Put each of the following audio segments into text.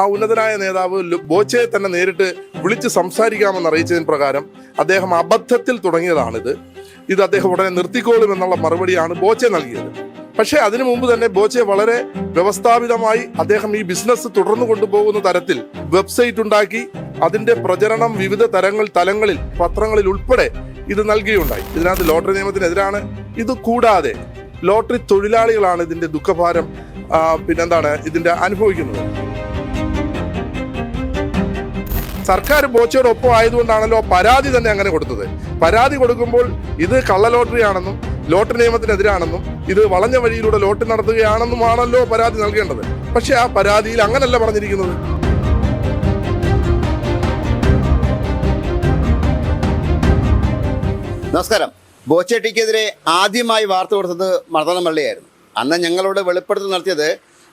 ആ ഉന്നതനായ നേതാവ് ബോച്ചയെ തന്നെ നേരിട്ട് വിളിച്ച് സംസാരിക്കാമെന്ന് അറിയിച്ചതിന് പ്രകാരം അദ്ദേഹം അബദ്ധത്തിൽ തുടങ്ങിയതാണിത്. ഇത് അദ്ദേഹം ഉടനെ നിർത്തിക്കോളും എന്നുള്ള മറുപടിയാണ് ബോച്ചെ നൽകിയത്. പക്ഷേ അതിനു മുമ്പ് തന്നെ ബോച്ചെ വളരെ വ്യവസ്ഥാപിതമായി അദ്ദേഹം ഈ ബിസിനസ് തുടർന്നു കൊണ്ടുപോകുന്ന തരത്തിൽ വെബ്സൈറ്റ് ഉണ്ടാക്കി അതിന്റെ പ്രചരണം വിവിധ തരങ്ങൾ തലങ്ങളിൽ പത്രങ്ങളിൽ ഉൾപ്പെടെ ഇത് നൽകുകയുണ്ടായി. ഇതിനകത്ത് ലോട്ടറി നിയമത്തിനെതിരാണ്. ഇത് കൂടാതെ ലോട്ടറി തൊഴിലാളികളാണ് ഇതിന്റെ ദുഃഖഭാരം പിന്നെന്താണ് ഇതിന്റെ അനുഭവിക്കുന്നത്. സർക്കാർ ബോച്ചയുടെ ഒപ്പം ആയതുകൊണ്ടാണല്ലോ പരാതി തന്നെ അങ്ങനെ കൊടുത്തത്. പരാതി കൊടുക്കുമ്പോൾ ഇത് കള്ള ലോട്ടറി ആണെന്നും ലോട്ടറി നിയമത്തിനെതിരാണെന്നും ഇത് വളഞ്ഞ വഴിയിലൂടെ ലോട്ടറി നടത്തുകയാണെന്നുമാണല്ലോ പരാതി നൽകേണ്ടത്. പക്ഷെ ആ പരാതിയിൽ അങ്ങനല്ല പറഞ്ഞിരിക്കുന്നത്. നമസ്കാരം. ബോച്ചേട്ടിക്കെതിരെ ആദ്യമായി വാർത്ത കൊടുത്തത് മർദ്ദനമള്ളിയായിരുന്നു. അന്ന് ഞങ്ങളോട് വെളിപ്പെടുത്തൽ നടത്തിയത്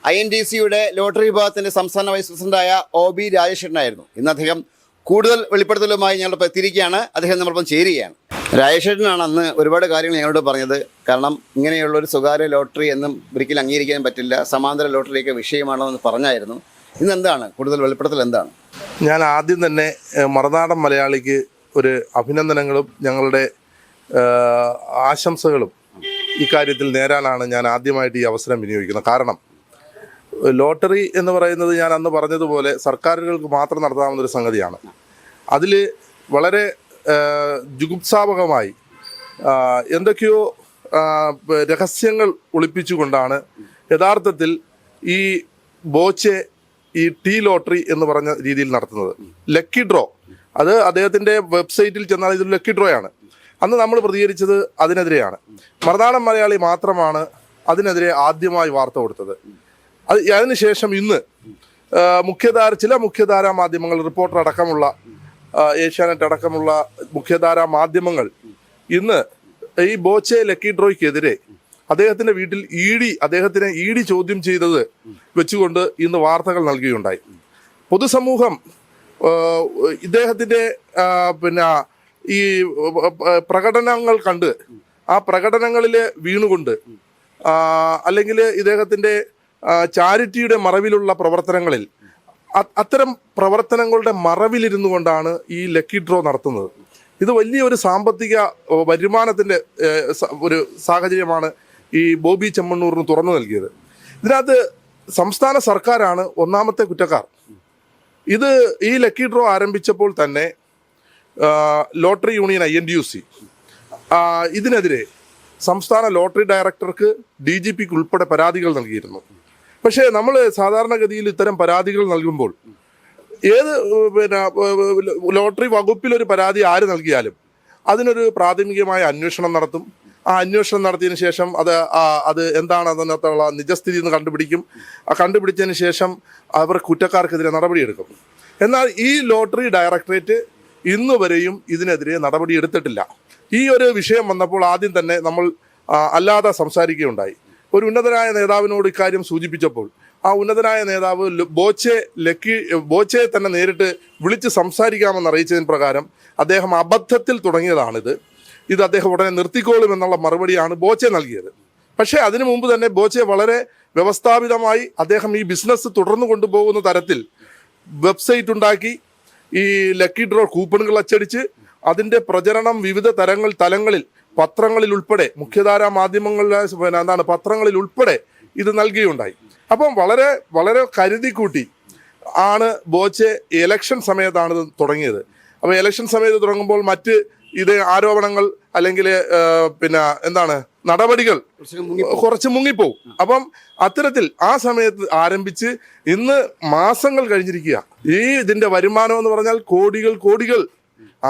ഐ എൻ ഡി സിയുടെ ലോട്ടറി വിഭാഗത്തിന്റെ സംസ്ഥാന വൈസ് പ്രസിഡന്റായ ഒ ബി രാജേഷേട്ടനായിരുന്നു. ഇന്ന് അദ്ദേഹം കൂടുതൽ വെളിപ്പെടുത്തലുമായി ഞങ്ങളിപ്പോൾ എത്തിയിരിക്കുകയാണ്. അദ്ദേഹം നമ്മളിപ്പം ചേരുകയാണ്. രാജേഷേട്ടനാണ് അന്ന് ഒരുപാട് കാര്യങ്ങൾ ഞങ്ങളോട് പറഞ്ഞത്. കാരണം ഇങ്ങനെയുള്ള ഒരു സ്വകാര്യ ലോട്ടറി എന്നും ഒരിക്കലും അംഗീകരിക്കാൻ പറ്റില്ല. സമാന്തര ലോട്ടറിയൊക്കെ വിഷയമാണോ എന്ന് പറഞ്ഞായിരുന്നു. ഇന്ന് എന്താണ്? കൂടുതൽ വെളിപ്പെടുത്തൽ എന്താണ്? ഞാൻ ആദ്യം തന്നെ മറുനാടൻ മലയാളിക്ക് ഒരു അഭിനന്ദനങ്ങളും ഞങ്ങളുടെ ആശംസകളും ഇക്കാര്യത്തിൽ നേരാനാണ് ഞാൻ ആദ്യമായിട്ട് ഈ അവസരം വിനിയോഗിക്കുന്നത്. കാരണം ലോട്ടറി എന്ന് പറയുന്നത് ഞാൻ അന്ന് പറഞ്ഞതുപോലെ സർക്കാരുകൾക്ക് മാത്രം നടത്താവുന്ന ഒരു സംഗതിയാണ്. അതിൽ വളരെ ജുഗുപ്സാപകമായി എന്തൊക്കെയോ രഹസ്യങ്ങൾ ഒളിപ്പിച്ചുകൊണ്ടാണ് യഥാർത്ഥത്തിൽ ഈ ബോച്ചെ ഈ ടീ ലോട്ടറി എന്ന് പറഞ്ഞ രീതിയിൽ നടത്തുന്നത്. Lucky draw. അത് അദ്ദേഹത്തിന്റെ വെബ്സൈറ്റിൽ ചെന്നാൽ ഇതൊരു ലക്കി ഡ്രോ ആണ് അന്ന് നമ്മൾ പ്രതികരിച്ചത് അതിനെതിരെയാണ്. മറുനാടൻ മലയാളി മാത്രമാണ് അതിനെതിരെ ആദ്യമായി വാർത്ത കൊടുത്തത്. അത് അതിനുശേഷം ഇന്ന് മുഖ്യധാര ചില മുഖ്യധാര മാധ്യമങ്ങൾ റിപ്പോർട്ടർ അടക്കമുള്ള ഏഷ്യാനെറ്റ് അടക്കമുള്ള മുഖ്യധാര മാധ്യമങ്ങൾ ഇന്ന് ഈ ബോച്ചെ ലക്കി ഡ്രോയ്ക്കെതിരെ അദ്ദേഹത്തിന്റെ വീട്ടിൽ ഇ ഡി അദ്ദേഹത്തിനെ ഇ ഡി ചോദ്യം ചെയ്തത് വെച്ചുകൊണ്ട് ഇന്ന് വാർത്തകൾ നൽകുകയുണ്ടായി. പൊതുസമൂഹം ഇദ്ദേഹത്തിന്റെ പിന്നെ ഈ പ്രകടനങ്ങൾ കണ്ട് ആ പ്രകടനങ്ങളിൽ വീണുകൊണ്ട് അല്ലെങ്കിൽ ഇദ്ദേഹത്തിന്റെ ചാരിറ്റിയുടെ മറവിലുള്ള പ്രവർത്തനങ്ങളിൽ അത്തരം പ്രവർത്തനങ്ങളുടെ മറവിലിരുന്നു കൊണ്ടാണ് ഈ ലക്കി ഡ്രോ നടത്തുന്നത്. ഇത് വലിയൊരു സാമ്പത്തിക വരുമാനത്തിന്റെ ഒരു സാഹചര്യമാണ് ഈ ബോബി ചെമ്മണ്ണൂറിന് തുറന്നു നൽകിയത്. ഇതിനകത്ത് സംസ്ഥാന സർക്കാരാണ് ഒന്നാമത്തെ കുറ്റക്കാർ. ഇത് ഈ ലക്കി ഡ്രോ ആരംഭിച്ചപ്പോൾ തന്നെ lottery union I N D U C ഇതിനെതിരെ സംസ്ഥാന ലോട്ടറി ഡയറക്ടർക്ക് ഡി ജി പിക്ക് ഉൾപ്പെടെ പരാതികൾ നൽകിയിരുന്നു. പക്ഷേ നമ്മൾ സാധാരണഗതിയിൽ ഇത്തരം പരാതികൾ നൽകുമ്പോൾ ഏത് പിന്നെ ലോട്ടറി വകുപ്പിലൊരു പരാതി ആര് നൽകിയാലും അതിനൊരു പ്രാഥമികമായ അന്വേഷണം നടത്തും. ആ അന്വേഷണം നടത്തിയതിന് ശേഷം അത് അത് എന്താണ് അതിനകത്തുള്ള നിജസ്ഥിതി എന്ന് കണ്ടുപിടിക്കും. ആ കണ്ടുപിടിച്ചതിന് ശേഷം അവർ കുറ്റക്കാർക്കെതിരെ നടപടിയെടുക്കും. എന്നാൽ ഈ ലോട്ടറി ഡയറക്ടറേറ്റ് ഇന്നുവരെയും ഇതിനെതിരെ നടപടിയെടുത്തിട്ടില്ല. ഈ ഒരു വിഷയം വന്നപ്പോൾ ആദ്യം തന്നെ നമ്മൾ അല്ലാതെ സംസാരിക്കുകയുണ്ടായി. ഒരു ഉന്നതനായ നേതാവിനോട് ഇക്കാര്യം സൂചിപ്പിച്ചപ്പോൾ ആ ഉന്നതനായ നേതാവ് ബോച്ചെ ലക്കി ബോച്ചയെ തന്നെ നേരിട്ട് വിളിച്ച് സംസാരിക്കാമെന്ന് അറിയിച്ചതിന് പ്രകാരം അദ്ദേഹം അബദ്ധത്തിൽ തുടങ്ങിയതാണിത്. ഇത് അദ്ദേഹം ഉടനെ നിർത്തിക്കോളും എന്നുള്ള മറുപടിയാണ് ബോച്ചെ നൽകിയത്. പക്ഷേ അതിനു മുമ്പ് തന്നെ ബോച്ചെ വളരെ വ്യവസ്ഥാപിതമായി അദ്ദേഹം ഈ ബിസിനസ് തുടർന്നു കൊണ്ടുപോകുന്ന തരത്തിൽ വെബ്സൈറ്റ് ഉണ്ടാക്കി ഈ ലക്കി ഡ്രോ കൂപ്പണുകൾ അച്ചടിച്ച് അതിന്റെ പ്രചരണം വിവിധ തരങ്ങൾ തലങ്ങളിൽ പത്രങ്ങളിൽ ഉൾപ്പെടെ മുഖ്യധാരാ മാധ്യമങ്ങളിലെ പിന്നെ എന്താണ് പത്രങ്ങളിൽ ഉൾപ്പെടെ ഇത് നൽകുകയുണ്ടായി. അപ്പം വളരെ വളരെ കരുതി കൂട്ടി ആണ് ബോച്ചെ ഇലക്ഷൻ സമയത്താണ് ഇത് തുടങ്ങിയത്. അപ്പോൾ ഇലക്ഷൻ സമയത്ത് തുടങ്ങുമ്പോൾ മറ്റ് ഇത് ആരോപണങ്ങൾ അല്ലെങ്കിൽ പിന്നെ എന്താണ് നടപടികൾ കുറച്ച് മുങ്ങിപ്പോവും. അപ്പം അത്തരത്തിൽ ആ സമയത്ത് ആരംഭിച്ച് ഇന്ന് മാസങ്ങൾ കഴിഞ്ഞിരിക്കുക ഈ ഇതിന്റെ വരുമാനം എന്ന് പറഞ്ഞാൽ കോടികൾ കോടികൾ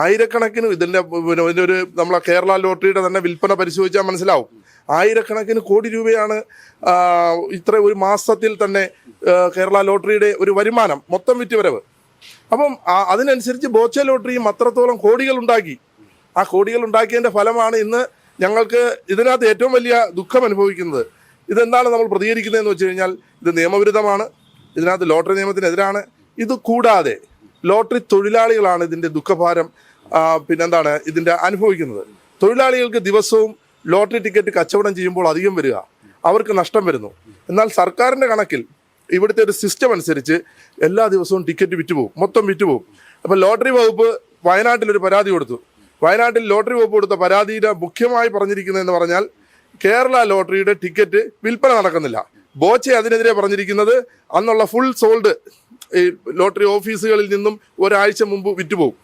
ആയിരക്കണക്കിന് ഇതിന്റെ പിന്നെ ഒരു നമ്മളെ കേരള ലോട്ടറിയുടെ തന്നെ വിൽപ്പന പരിശോധിച്ചാൽ മനസ്സിലാവും. ആയിരക്കണക്കിന് കോടി രൂപയാണ് ഇത്ര ഒരു മാസത്തിൽ തന്നെ കേരള ലോട്ടറിയുടെ ഒരു വരുമാനം മൊത്തം വിറ്റുവരവ് അപ്പം അതിനനുസരിച്ച് ബോച്ച ലോട്ടറിയും അത്രത്തോളം കോടികൾ ഉണ്ടാക്കി. ആ കോടികൾ ഉണ്ടാക്കിയതിന്റെ ഫലമാണ് ഇന്ന് ഞങ്ങൾക്ക് ഇതിനകത്ത് ഏറ്റവും വലിയ ദുഃഖം അനുഭവിക്കുന്നത്. ഇതെന്താണ് നമ്മൾ പ്രതികരിക്കുന്നതെന്ന് വെച്ച് കഴിഞ്ഞാൽ ഇത് നിയമവിരുദ്ധമാണ് ഇതിനകത്ത് ലോട്ടറി നിയമത്തിനെതിരാണ്. ഇത് കൂടാതെ ലോട്ടറി തൊഴിലാളികളാണ് ഇതിന്റെ ദുഃഖഭാരം പിന്നെന്താണ് ഇതിന്റെ അനുഭവിക്കുന്നത്. തൊഴിലാളികൾക്ക് ദിവസവും ലോട്ടറി ടിക്കറ്റ് കച്ചവടം ചെയ്യുമ്പോൾ അധികം വരിക അവർക്ക് നഷ്ടം വരുന്നു. എന്നാൽ സർക്കാരിന്റെ കണക്കിൽ ഇവിടുത്തെ ഒരു സിസ്റ്റം അനുസരിച്ച് എല്ലാ ദിവസവും ടിക്കറ്റ് വിറ്റുപോകും മൊത്തം വിറ്റുപോകും. അപ്പോൾ ലോട്ടറി വകുപ്പ് വയനാട്ടിലൊരു പരാതി കൊടുത്തു. വയനാട്ടിൽ ലോട്ടറി വകുപ്പ് കൊടുത്ത പരാതിയുടെ മുഖ്യമായി പറഞ്ഞിരിക്കുന്നതെന്ന് പറഞ്ഞാൽ കേരള ലോട്ടറിയുടെ ടിക്കറ്റ് വിൽപ്പന നടക്കുന്നില്ല. ബോച്ചെ അതിനെതിരെ പറഞ്ഞിരിക്കുന്നത് അന്നുള്ള ഫുൾ സോൾഡ് ഈ ലോട്ടറി ഓഫീസുകളിൽ നിന്നും ഒരാഴ്ച മുമ്പ് വിറ്റുപോകും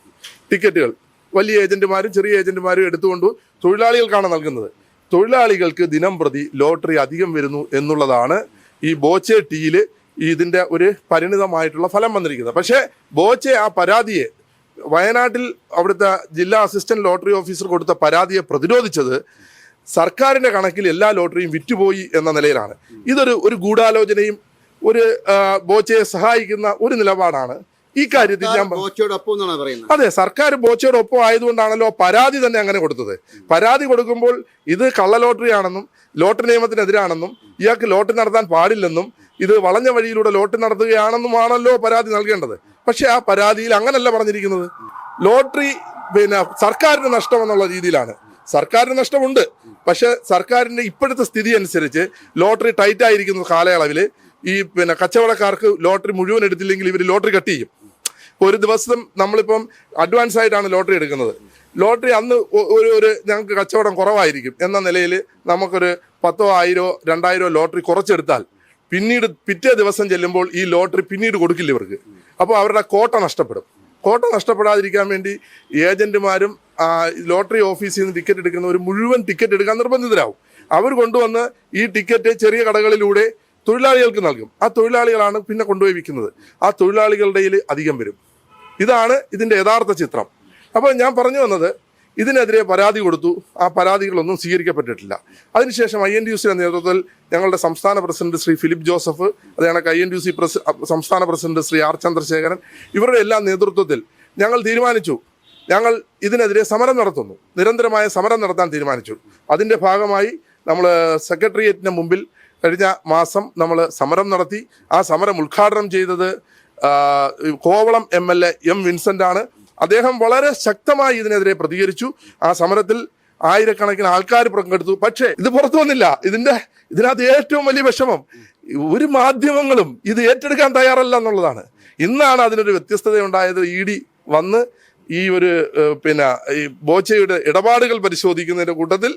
ടിക്കറ്റുകൾ. വലിയ ഏജന്റുമാരും ചെറിയ ഏജന്റുമാരും എടുത്തുകൊണ്ട് തൊഴിലാളികൾക്കാണ് നൽകുന്നത്. തൊഴിലാളികൾക്ക് ദിനം പ്രതി ലോട്ടറി അധികം വരുന്നു എന്നുള്ളതാണ് ഈ ബോച്ചെ ടീയിൽ ഇതിന്റെ ഒരു പരിണിതമായിട്ടുള്ള ഫലം വന്നിരിക്കുന്നത്. പക്ഷേ ബോച്ചെ ആ പരാതിയെ വയനാട്ടിൽ അവിടുത്തെ ജില്ലാ അസിസ്റ്റന്റ് ലോട്ടറി ഓഫീസർ കൊടുത്ത പരാതിയെ പ്രതിരോധിച്ചത് സർക്കാരിന്റെ കണക്കിൽ എല്ലാ ലോട്ടറിയും വിറ്റുപോയി എന്ന നിലയിലാണ്. ഇതൊരു ഒരു ഗൂഢാലോചനയും ഒരു ബോച്ചയെ സഹായിക്കുന്ന ഒരു നിലപാടാണ്. ഈ കാര്യത്തിൽ ഞാൻ അതെ സർക്കാർ ബോച്ചയുടെ ഒപ്പം ആയതുകൊണ്ടാണല്ലോ പരാതി തന്നെ അങ്ങനെ കൊടുത്തത്. പരാതി കൊടുക്കുമ്പോൾ ഇത് കള്ള ലോട്ടറി ആണെന്നും ലോട്ടറി നിയമത്തിനെതിരാണെന്നും ഇയാൾക്ക് ലോട്ടറി നടത്താൻ പാടില്ലെന്നും ഇത് വളഞ്ഞ വഴിയിലൂടെ ലോട്ടറി നടത്തുകയാണെന്നുമാണല്ലോ പരാതി നൽകേണ്ടത്. പക്ഷെ ആ പരാതിയിൽ അങ്ങനല്ല പറഞ്ഞിരിക്കുന്നത്. ലോട്ടറി പിന്നെ സർക്കാരിന് നഷ്ടം എന്നുള്ള രീതിയിലാണ്. സർക്കാരിന് നഷ്ടമുണ്ട്. പക്ഷെ സർക്കാരിന്റെ ഇപ്പോഴത്തെ സ്ഥിതി അനുസരിച്ച് ലോട്ടറി ടൈറ്റ് ആയിരിക്കുന്ന കാലയളവിൽ ഈ പിന്നെ കച്ചവടക്കാർക്ക് ലോട്ടറി മുഴുവൻ എടുത്തില്ലെങ്കിൽ ഇവർ ലോട്ടറി കട്ട് ചെയ്യും. ഒരു ദിവസം നമ്മളിപ്പം അഡ്വാൻസ് ആയിട്ടാണ് ലോട്ടറി എടുക്കുന്നത്. ലോട്ടറി അന്ന് ഒരു ഒരു ഞങ്ങൾക്ക് കച്ചവടം കുറവായിരിക്കും. എന്ന നിലയിൽ നമുക്കൊരു പത്തോ ആയിരോ രണ്ടായിരോ ലോട്ടറി കുറച്ചെടുത്താൽ പിന്നീട് പിറ്റേ ദിവസം ചെല്ലുമ്പോൾ ഈ ലോട്ടറി പിന്നീട് കൊടുക്കില്ല ഇവർക്ക്. അപ്പോൾ അവരുടെ കോട്ട നഷ്ടപ്പെടും. കോട്ട നഷ്ടപ്പെടാതിരിക്കാൻ വേണ്ടി ഏജന്റുമാരും ലോട്ടറി ഓഫീസിൽ നിന്ന് ടിക്കറ്റ് എടുക്കുന്നവർ മുഴുവൻ ടിക്കറ്റ് എടുക്കാൻ നിർബന്ധിതരാകും. അവർ കൊണ്ടുവന്ന് ഈ ടിക്കറ്റ് ചെറിയ കടകളിലൂടെ തൊഴിലാളികൾക്ക് നൽകും. ആ തൊഴിലാളികളാണ് പിന്നെ കൊണ്ടുപോയി വിൽക്കുന്നത് ആ തൊഴിലാളികളുടെ അധികം വരും. ഇതാണ് ഇതിന്റെ യഥാർത്ഥ ചിത്രം. അപ്പോൾ ഞാൻ പറഞ്ഞു വന്നത് ഇതിനെതിരെ പരാതി കൊടുത്തു. ആ പരാതികളൊന്നും സ്വീകരിക്കപ്പെട്ടിട്ടില്ല. അതിനുശേഷം ഐ എൻ ഡി യു സിയുടെ നേതൃത്വത്തിൽ ഞങ്ങളുടെ സംസ്ഥാന പ്രസിഡന്റ് ശ്രീ ഫിലിപ്പ് ജോസഫ് അതാണ് I N D U C പ്രസി സംസ്ഥാന പ്രസിഡന്റ് ശ്രീ ആർ ചന്ദ്രശേഖരൻ ഇവരുടെ എല്ലാം നേതൃത്വത്തിൽ ഞങ്ങൾ തീരുമാനിച്ചു. ഞങ്ങൾ ഇതിനെതിരെ സമരം നടത്തുന്നു. നിരന്തരമായ സമരം നടത്താൻ തീരുമാനിച്ചു. അതിന്റെ ഭാഗമായി നമ്മൾ സെക്രട്ടേറിയറ്റിന് മുമ്പിൽ കഴിഞ്ഞ മാസം നമ്മൾ സമരം നടത്തി. ആ സമരം ഉദ്ഘാടനം ചെയ്തത് Kovalam M L A M Vincent ആണ്. അദ്ദേഹം വളരെ ശക്തമായി ഇതിനെതിരെ പ്രതികരിച്ചു. ആ സമരത്തിൽ ആയിരക്കണക്കിന് ആൾക്കാർ പങ്കെടുത്തു. പക്ഷേ ഇത് പുറത്തു വന്നില്ല. ഇതിന്റെ ഇതിനകത്ത് ഏറ്റവും വലിയ വിഷമം ഒരു മാധ്യമങ്ങളും ഇത് ഏറ്റെടുക്കാൻ തയ്യാറല്ല എന്നുള്ളതാണ്. ഇന്നാണ് അതിനൊരു വ്യത്യസ്തത ഉണ്ടായത് ഇ ഡി വന്ന് ഈ ഒരു പിന്നെ ഈ ബോച്ചയുടെ ഇടപാടുകൾ പരിശോധിക്കുന്നതിന്റെ കൂട്ടത്തിൽ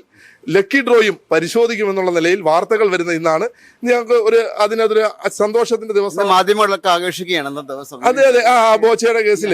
ലക്കി ഡ്രോയും പരിശോധിക്കുമെന്നുള്ള നിലയിൽ വാർത്തകൾ വരുന്ന ഇന്നാണ്. ഞങ്ങൾക്ക് ഒരു അതിനൊരു സന്തോഷത്തിന്റെ ദിവസം. മാധ്യമങ്ങളൊക്കെ ആകർഷിക്കുകയാണ് ദിവസം. അതെ അതെ. ആ ആ, ബോച്ചയുടെ കേസിൽ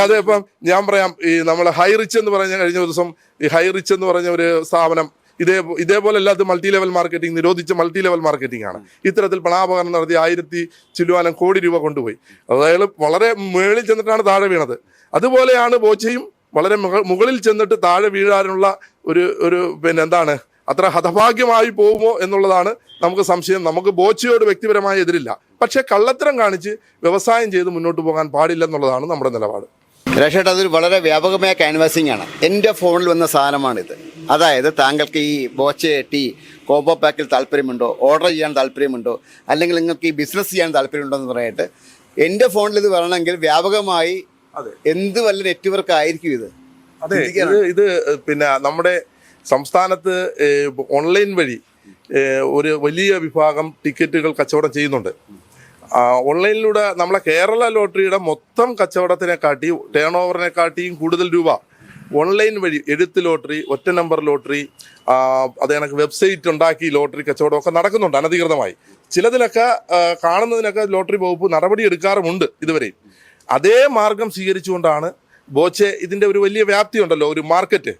അതെ ഇപ്പം ഞാൻ പറയാം ഈ നമ്മൾ ഹൈറിച്ച് എന്ന് പറഞ്ഞ കഴിഞ്ഞ ദിവസം ഈ ഹൈറിച്ച് എന്ന് പറഞ്ഞ ഒരു സ്ഥാപനം ഇതേ ഇതേപോലെ അല്ലാത്ത മൾട്ടി ലെവൽ മാർക്കറ്റിംഗ് നിരോധിച്ച മൾട്ടി ലെവൽ മാർക്കറ്റിംഗ് ആണ്. ഇത്തരത്തിൽ പണാപകരണം നടത്തി ആയിരത്തി ചില്ലുവാനം കോടി രൂപ കൊണ്ടുപോയി. അതായത് വളരെ മുകളിൽ ചെന്നിട്ടാണ് താഴെ വീണത്. അതുപോലെയാണ് ബോച്ചയും വളരെ മുകളിൽ ചെന്നിട്ട് താഴെ വീഴാനുള്ള ഒരു ഒരു പിന്നെ എന്താണ് അത്ര ഹതഭാഗ്യമായി പോകുമോ എന്നുള്ളതാണ് നമുക്ക് സംശയം. നമുക്ക് ബോച്ചയോട് വ്യക്തിപരമായ എതിരില്ല. പക്ഷേ കള്ളത്തരം കാണിച്ച് വ്യവസായം ചെയ്ത് മുന്നോട്ട് പോകാൻ പാടില്ല എന്നുള്ളതാണ് നമ്മുടെ നിലപാട്. രക്ഷേട്ട് അതൊരു വളരെ വ്യാപകമായ ക്യാൻവാസിംഗ് ആണ്. എന്റെ ഫോണിൽ വന്ന സാധനമാണിത്. അതായത് താങ്കൾക്ക് ഈ ബോച്ചെ ടീ കോബോ പാക്കിൽ താല്പര്യമുണ്ടോ ഓർഡർ ചെയ്യാൻ താല്പര്യമുണ്ടോ അല്ലെങ്കിൽ നിങ്ങൾക്ക് ഈ ബിസിനസ് ചെയ്യാൻ താല്പര്യമുണ്ടോ എന്ന് പറയട്ടെ എന്റെ ഫോണിൽ ഇത് വരണമെങ്കിൽ വ്യാപകമായി. എന്ത് വല്ല നെറ്റ്വർക്ക് ആയിരിക്കും ഇത്? അതെ ഇത് ഇത് പിന്നെ നമ്മുടെ സംസ്ഥാനത്ത് ഓൺലൈൻ വഴി ഒരു വലിയ വിഭാഗം ടിക്കറ്റുകൾ കച്ചവടം ചെയ്യുന്നുണ്ട്. ഓൺലൈനിലൂടെ നമ്മളെ കേരള ലോട്ടറിയുടെ മൊത്തം കച്ചവടത്തിനെ കാട്ടി ടേൺ ഓവറിനെ കാട്ടിയും കൂടുതൽ രൂപ ഓൺലൈൻ വഴി എഴുത്ത് ലോട്ടറി ഒറ്റ നമ്പർ ലോട്ടറി അത് കണക്ക് വെബ്സൈറ്റ് ഉണ്ടാക്കി ലോട്ടറി കച്ചവടമൊക്കെ നടക്കുന്നുണ്ട് അനധികൃതമായി. ചിലതിലൊക്കെ കാണുന്നതിനൊക്കെ ലോട്ടറി വകുപ്പ് നടപടി എടുക്കാറുമുണ്ട് ഇതുവരെയും അതേ മാർഗം സ്വീകരിച്ചുകൊണ്ടാണ് ബോച്ചെ ഇതിന്റെ ഒരു വലിയ വ്യാപ്തി ഉണ്ടല്ലോ ഒരു മാർക്കറ്റ്.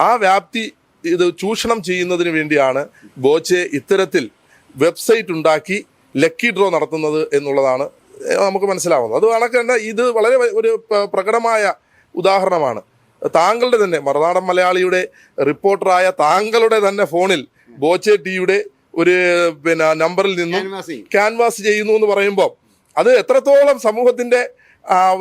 ആ വ്യാപ്തി ഇത് ചൂഷണം ചെയ്യുന്നതിന് വേണ്ടിയാണ് ബോച്ചെ ഇത്തരത്തിൽ വെബ്സൈറ്റ് ഉണ്ടാക്കി ലക്കി ഡ്രോ നടത്തുന്നത് എന്നുള്ളതാണ് നമുക്ക് മനസ്സിലാവുന്നത്. അത് കണക്കണ്ട ഇത് വളരെ ഒരു പ്രകടമായ ഉദാഹരണമാണ്. താങ്കളുടെ തന്നെ മറുനാടൻ മലയാളിയുടെ റിപ്പോർട്ടറായ താങ്കളുടെ തന്നെ ഫോണിൽ ബോച്ചെ ടിയുടെ ഒരു പിന്നെ നമ്പറിൽ നിന്നും. ക്യാൻവാസ് ചെയ്യുന്നു എന്ന് പറയുമ്പോൾ അത് എത്രത്തോളം സമൂഹത്തിന്റെ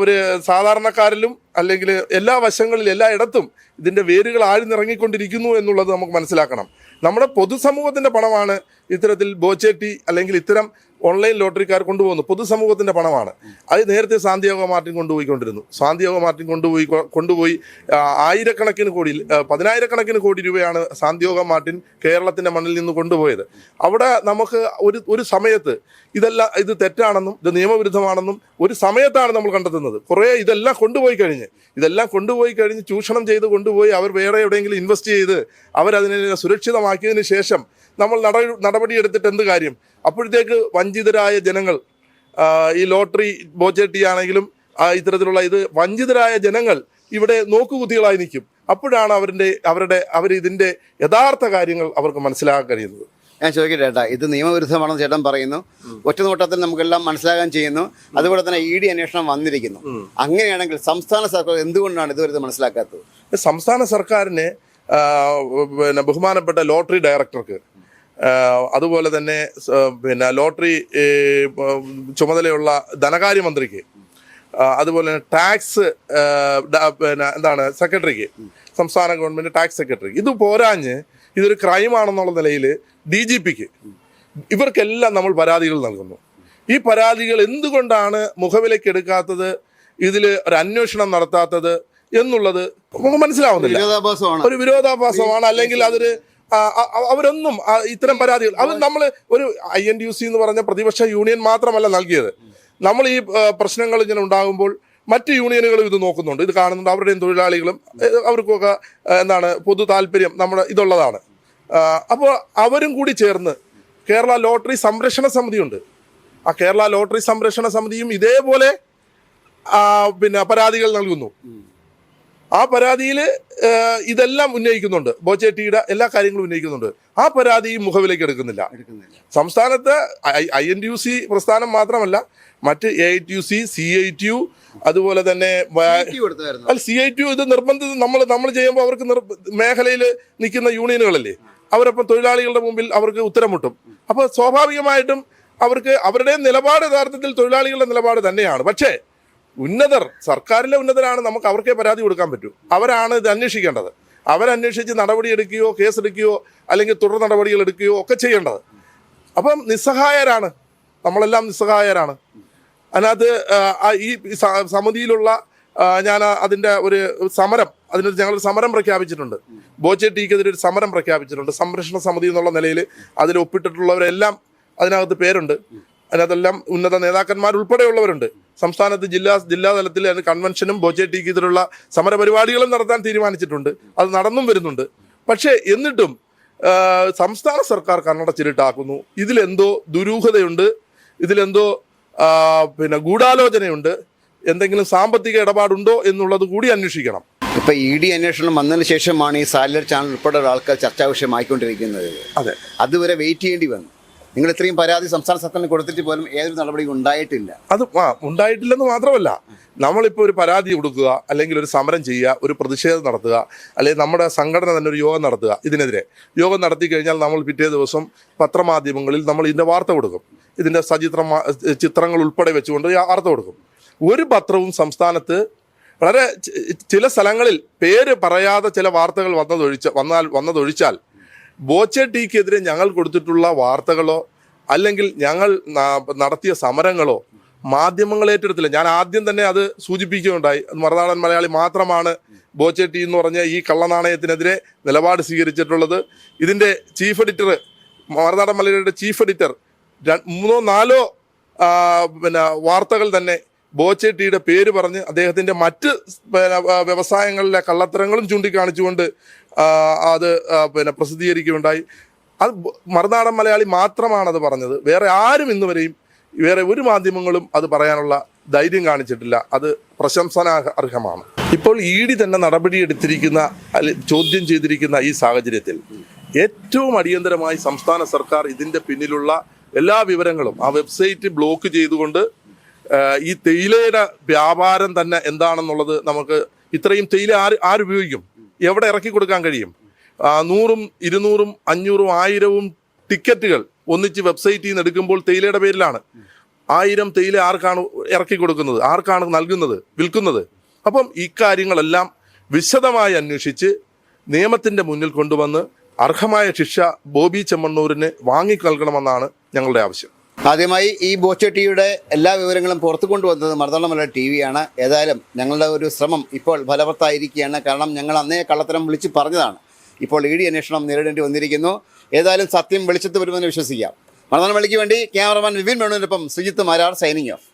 ഒരു സാധാരണക്കാരിലും അല്ലെങ്കിൽ എല്ലാ വശങ്ങളിലും എല്ലായിടത്തും ഇതിന്റെ വേരുകൾ ആഴ്ന്നിറങ്ങിക്കൊണ്ടിരിക്കുന്നു എന്നുള്ളത് നമുക്ക് മനസ്സിലാക്കണം. നമ്മുടെ പൊതുസമൂഹത്തിന്റെ പണമാണ് ഇത്തരത്തിൽ ബോച്ചേട്ടി അല്ലെങ്കിൽ ഇത്തരം ഓൺലൈൻ ലോട്ടറിക്കാർ കൊണ്ടുപോകുന്നു. പൊതുസമൂഹത്തിന്റെ പണമാണ്. അത് നേരത്തെ സാന്തിയോഗ മാർട്ടിൻ കൊണ്ടുപോയിക്കൊണ്ടിരുന്നു. സാന്തിയോഗ മാർട്ടിൻ കൊണ്ടുപോയി കൊണ്ടുപോയി ആയിരക്കണക്കിന് കോടി പതിനായിരക്കണക്കിന് കോടി രൂപയാണ് സാന്തിയോഗ മാർട്ടിൻ കേരളത്തിന്റെ മണ്ണിൽ നിന്ന് കൊണ്ടുപോയത്. അവിടെ നമുക്ക് ഒരു ഒരു സമയത്ത് ഇതെല്ലാം ഇത് തെറ്റാണെന്നും ഇത് നിയമവിരുദ്ധമാണെന്നും ഒരു സമയത്താണ് നമ്മൾ കണ്ടെത്തുന്നത്. കുറേ ഇതെല്ലാം കൊണ്ടുപോയി കഴിഞ്ഞ് ഇതെല്ലാം കൊണ്ടുപോയി കഴിഞ്ഞ് ചൂഷണം ചെയ്ത് കൊണ്ടുപോയി അവർ വേറെ എവിടെയെങ്കിലും ഇൻവെസ്റ്റ് ചെയ്ത് അവരതിനെ സുരക്ഷിതമാക്കിയതിന് ശേഷം നമ്മൾ നട നടപടിയെടുത്തിട്ട് എന്ത് കാര്യം? അപ്പോഴത്തേക്ക് വഞ്ചിതരായ ജനങ്ങൾ ഈ ലോട്ടറി ബോജറ്റി ആണെങ്കിലും ഇത്തരത്തിലുള്ള ഇത് വഞ്ചിതരായ ജനങ്ങൾ ഇവിടെ നോക്കുകുത്തികളായി നിൽക്കും. അപ്പോഴാണ് അവരുടെ അവരുടെ അവർ ഇതിന്റെ യഥാർത്ഥ കാര്യങ്ങൾ അവർക്ക് മനസ്സിലാക്കാൻ കഴിയുന്നത്. ഞാൻ ചോദിക്കട്ടെ ചേട്ടാ ഇത് നിയമവിരുദ്ധമാണെന്ന് ചേട്ടൻ പറയുന്നു. ഒറ്റ നോട്ടത്തിൽ നമുക്കെല്ലാം മനസ്സിലാകാൻ ചെയ്യുന്നു. അതുപോലെ തന്നെ ഇ ഡി അന്വേഷണം വന്നിരിക്കുന്നു. അങ്ങനെയാണെങ്കിൽ സംസ്ഥാന സർക്കാർ എന്തുകൊണ്ടാണ് ഇതുവരെ മനസ്സിലാക്കാത്തത്? സംസ്ഥാന സർക്കാരിന് പിന്നെ ബഹുമാനപ്പെട്ട ലോട്ടറി ഡയറക്ടർക്ക് അതുപോലെ തന്നെ പിന്നെ ലോട്ടറി ചുമതലയുള്ള ധനകാര്യമന്ത്രിക്ക് അതുപോലെ തന്നെ ടാക്സ് പിന്നെ എന്താണ് സെക്രട്ടറിക്ക് സംസ്ഥാന ഗവൺമെന്റ് ടാക്സ് സെക്രട്ടറി ഇത് പോരാഞ്ഞ് ഇതൊരു ക്രൈമാണെന്നുള്ള നിലയിൽ ഡി ജി പിക്ക് ഇവർക്കെല്ലാം നമ്മൾ പരാതികൾ നൽകുന്നു. ഈ പരാതികൾ എന്തുകൊണ്ടാണ് മുഖവിലേക്ക് എടുക്കാത്തത്? ഇതിൽ ഒരു അന്വേഷണം നടത്താത്തത് എന്നുള്ളത് നമുക്ക് മനസ്സിലാവുന്നില്ല. ഒരു വിരോധാഭാസമാണ്. അല്ലെങ്കിൽ അതൊരു അവരൊന്നും ഇത്തരം പരാതികൾ. അത് നമ്മൾ ഒരു ഐ എൻ യു സി എന്ന് പറഞ്ഞ പ്രതിപക്ഷ യൂണിയൻ മാത്രമല്ല നൽകിയത്. നമ്മൾ ഈ പ്രശ്നങ്ങൾ ഇങ്ങനെ ഉണ്ടാകുമ്പോൾ മറ്റ് യൂണിയനുകളും ഇത് നോക്കുന്നുണ്ട്. ഇത് കാണുന്നുണ്ട്. അവരുടെയും തൊഴിലാളികളും അവർക്കൊക്കെ എന്താണ് പൊതു താല്പര്യം നമ്മുടെ ഇതുള്ളതാണ്. അപ്പോൾ അവരും കൂടി ചേർന്ന് കേരള ലോട്ടറി സംരക്ഷണ സമിതിയുണ്ട്. ആ കേരള ലോട്ടറി സംരക്ഷണ സമിതിയും ഇതേപോലെ പിന്നെ പരാതികൾ നൽകുന്നു. ആ പരാതിയിൽ ഇതെല്ലാം ഉന്നയിക്കുന്നുണ്ട്. ബോച്ചേട്ടിയുടെ എല്ലാ കാര്യങ്ങളും ഉന്നയിക്കുന്നുണ്ട്. ആ പരാതി മുഖവിലേക്ക് എടുക്കുന്നില്ല. സംസ്ഥാനത്ത് ഐ എൻ യു സി പ്രസ്ഥാനം മാത്രമല്ല മറ്റ് A I T U C C I T U അതുപോലെ തന്നെ അല്ല സി ഐ ടി യു ഇത് നിർബന്ധിത നമ്മൾ നമ്മൾ ചെയ്യുമ്പോൾ അവർക്ക് മേഖലയിൽ നിൽക്കുന്ന യൂണിയനുകളല്ലേ? അവരപ്പം തൊഴിലാളികളുടെ മുമ്പിൽ അവർക്ക് ഉത്തരം മുട്ടും അപ്പോൾ സ്വാഭാവികമായിട്ടും അവർക്ക് അവരുടെ നിലപാട് യഥാർത്ഥത്തിൽ തൊഴിലാളികളുടെ നിലപാട് തന്നെയാണ്. പക്ഷേ ഉന്നതർ സർക്കാരിലെ ഉന്നതരാണ് നമുക്ക് അവർക്കേ പരാതി കൊടുക്കാൻ പറ്റൂ. അവരാണ് ഇത് അന്വേഷിക്കേണ്ടത്. അവരന്വേഷിച്ച് നടപടിയെടുക്കുകയോ കേസെടുക്കുകയോ അല്ലെങ്കിൽ തുടർ നടപടികൾ എടുക്കുകയോ ഒക്കെ ചെയ്യേണ്ടത്. അപ്പം നിസ്സഹായരാണ്. നമ്മളെല്ലാം നിസ്സഹായരാണ്. അതിനകത്ത് ഈ സമിതിയിലുള്ള ഞാൻ അതിന്റെ ഒരു സമരം അതിന് ഞങ്ങൾ സമരം പ്രഖ്യാപിച്ചിട്ടുണ്ട്. ബോച്ചെ ടീക്കെതിരെ ഒരു സമരം പ്രഖ്യാപിച്ചിട്ടുണ്ട്. സംരക്ഷണ സമിതി എന്നുള്ള നിലയിൽ അതിൽ ഒപ്പിട്ടിട്ടുള്ളവരെല്ലാം അതിനകത്ത് പേരുണ്ട്. അതിനകത്തെല്ലാം ഉന്നത നേതാക്കന്മാർ ഉൾപ്പെടെയുള്ളവരുണ്ട് സംസ്ഥാനത്ത് ജില്ലാ ജില്ലാതലത്തിൽ അതിന് കൺവെൻഷനും ബോച്ചെട്ടിക്ക് ഇതിലുള്ള സമരപരിപാടികളും നടത്താൻ തീരുമാനിച്ചിട്ടുണ്ട്. അത് നടന്നും വരുന്നുണ്ട്. പക്ഷേ എന്നിട്ടും സംസ്ഥാന സർക്കാർ കണ്ണട ചിരിട്ടാക്കുന്നു. ഇതിലെന്തോ ദുരൂഹതയുണ്ട്. ഇതിലെന്തോ പിന്നെ ഗൂഢാലോചനയുണ്ട്. എന്തെങ്കിലും സാമ്പത്തിക ഇടപാടുണ്ടോ എന്നുള്ളത് കൂടി അന്വേഷിക്കണം. ഇപ്പൊ ഇ ഡി അന്വേഷണം വന്നതിന് ശേഷമാണ് ഈ സാലറി ചാനൽ ഉൾപ്പെടെയുള്ള ആൾക്കാർ ചർച്ചാ വിഷയമായിക്കൊണ്ടിരിക്കുന്നത്. അതെ. അതുവരെ വെയിറ്റ് ചെയ്യേണ്ടി വന്നു. നിങ്ങൾ ഇത്രയും പരാതി സംസ്ഥാന സർക്കാരിന് കൊടുത്തിട്ട് പോലും ഏതൊരു നടപടിയും ഉണ്ടായിട്ടില്ല. അത് ഉണ്ടായിട്ടില്ലെന്ന് മാത്രമല്ല. നമ്മളിപ്പോൾ ഒരു പരാതി കൊടുക്കുക അല്ലെങ്കിൽ ഒരു സമരം ചെയ്യുക ഒരു പ്രതിഷേധം നടത്തുക അല്ലെങ്കിൽ നമ്മുടെ സംഘടന തന്നെ ഒരു യോഗം നടത്തുക ഇതിനെതിരെ. യോഗം നടത്തി കഴിഞ്ഞാൽ നമ്മൾ പിറ്റേ ദിവസം പത്രമാധ്യമങ്ങളിൽ നമ്മൾ ഇതിന്റെ വാർത്ത കൊടുക്കും. ഇതിന്റെ സചിത്ര ചിത്രങ്ങൾ ഉൾപ്പെടെ വെച്ചുകൊണ്ട് വാർത്ത കൊടുക്കും. ഒരു പത്രവും സംസ്ഥാനത്ത് വളരെ ചില സ്ഥലങ്ങളിൽ പേര് പറയാതെ ചില വാർത്തകൾ വന്നതൊഴിച്ച വന്നാൽ വന്നതൊഴിച്ചാൽ ബോച്ചെട്ടിക്കെതിരെ ഞങ്ങൾ കൊടുത്തിട്ടുള്ള വാർത്തകളോ അല്ലെങ്കിൽ ഞങ്ങൾ നടത്തിയ സമരങ്ങളോ മാധ്യമങ്ങൾ ഏറ്റെടുത്തില്ല. ഞാൻ ആദ്യം തന്നെ അത് സൂചിപ്പിക്കുകയുണ്ടായി. മറുനാടൻ മലയാളി മാത്രമാണ് ബോച്ചെട്ടി എന്ന് പറഞ്ഞ ഈ കള്ളനാണയത്തിനെതിരെ നിലപാട് സ്വീകരിച്ചിട്ടുള്ളത്. ഇതിന്റെ ചീഫ് എഡിറ്റർ മറുനാടൻ മലയാളിയുടെ ചീഫ് എഡിറ്റർ മൂന്നോ നാലോ പിന്നെ വാർത്തകൾ തന്നെ ബോച്ചെട്ടിയുടെ പേര് പറഞ്ഞ് അദ്ദേഹത്തിന്റെ മറ്റ് വ്യവസായങ്ങളിലെ കള്ളത്തരങ്ങളും ചൂണ്ടിക്കാണിച്ചുകൊണ്ട് അത് പിന്നെ പ്രസിദ്ധീകരിക്കുകയുണ്ടായി. അത് മറുനാടൻ മലയാളി മാത്രമാണ് അത് പറഞ്ഞത്. വേറെ ആരും ഇന്ന് വരെയും വേറെ ഒരു മാധ്യമങ്ങളും അത് പറയാനുള്ള ധൈര്യം കാണിച്ചിട്ടില്ല. അത് പ്രശംസനാർഹമാണ് ഇപ്പോൾ ഇ ഡി തന്നെ നടപടിയെടുത്തിരിക്കുന്ന ചോദ്യം ചെയ്തിരിക്കുന്ന ഈ സാഹചര്യത്തിൽ ഏറ്റവും അടിയന്തരമായി സംസ്ഥാന സർക്കാർ ഇതിന്റെ പിന്നിലുള്ള എല്ലാ വിവരങ്ങളും ആ വെബ്സൈറ്റ് ബ്ലോക്ക് ചെയ്തുകൊണ്ട് ഈ തേയിലയുടെ വ്യാപാരം തന്നെ എന്താണെന്നുള്ളത് നമുക്ക് ഇത്രയും തേയില ആര് ആരുപയോഗിക്കും എവിടെ ഇറക്കി കൊടുക്കാൻ കഴിയും? നൂറും ഇരുന്നൂറും അഞ്ഞൂറും ആയിരവും ടിക്കറ്റുകൾ ഒന്നിച്ച് വെബ്സൈറ്റിൽ നിന്ന് എടുക്കുമ്പോൾ തേയിലയുടെ പേരിലാണ്. ആയിരം തേയില ആർക്കാണ് ഇറക്കി കൊടുക്കുന്നത്? ആർക്കാണ് നൽകുന്നത്? വിൽക്കുന്നത്? അപ്പം ഇക്കാര്യങ്ങളെല്ലാം വിശദമായി അന്വേഷിച്ച് നിയമത്തിന്റെ മുന്നിൽ കൊണ്ടുവന്ന് അർഹമായ ശിക്ഷ ബോബി ചെമ്മണ്ണൂരിന് വാങ്ങി നൽകണമെന്നാണ് ഞങ്ങളുടെ ആവശ്യം. ആദ്യമായി ഈ ബോച്ച ടിയുടെ എല്ലാ വിവരങ്ങളും പുറത്തു കൊണ്ടുവന്നത് മർദ്ദനമല ടി വിയാണ് ഏതായാലും ഞങ്ങളുടെ ഒരു ശ്രമം ഇപ്പോൾ ഫലവത്തായിരിക്കുകയാണ്. കാരണം ഞങ്ങൾ അന്നേ കള്ളത്തരം വിളിച്ച് പറഞ്ഞതാണ്. ഇപ്പോൾ ഇ ഡി അന്വേഷണം നേരിടേണ്ടി വന്നിരിക്കുന്നു. ഏതായാലും സത്യം വെളിച്ചത്ത് വരുമെന്ന് വിശ്വസിക്കാം. മർദ്ദനമള്ളിക്ക് വേണ്ടി ക്യാമറമാൻ വിപിൻ വേണുവിനൊപ്പം സുജിത്ത് മാരാർ സൈനിങ് ഓഫ്.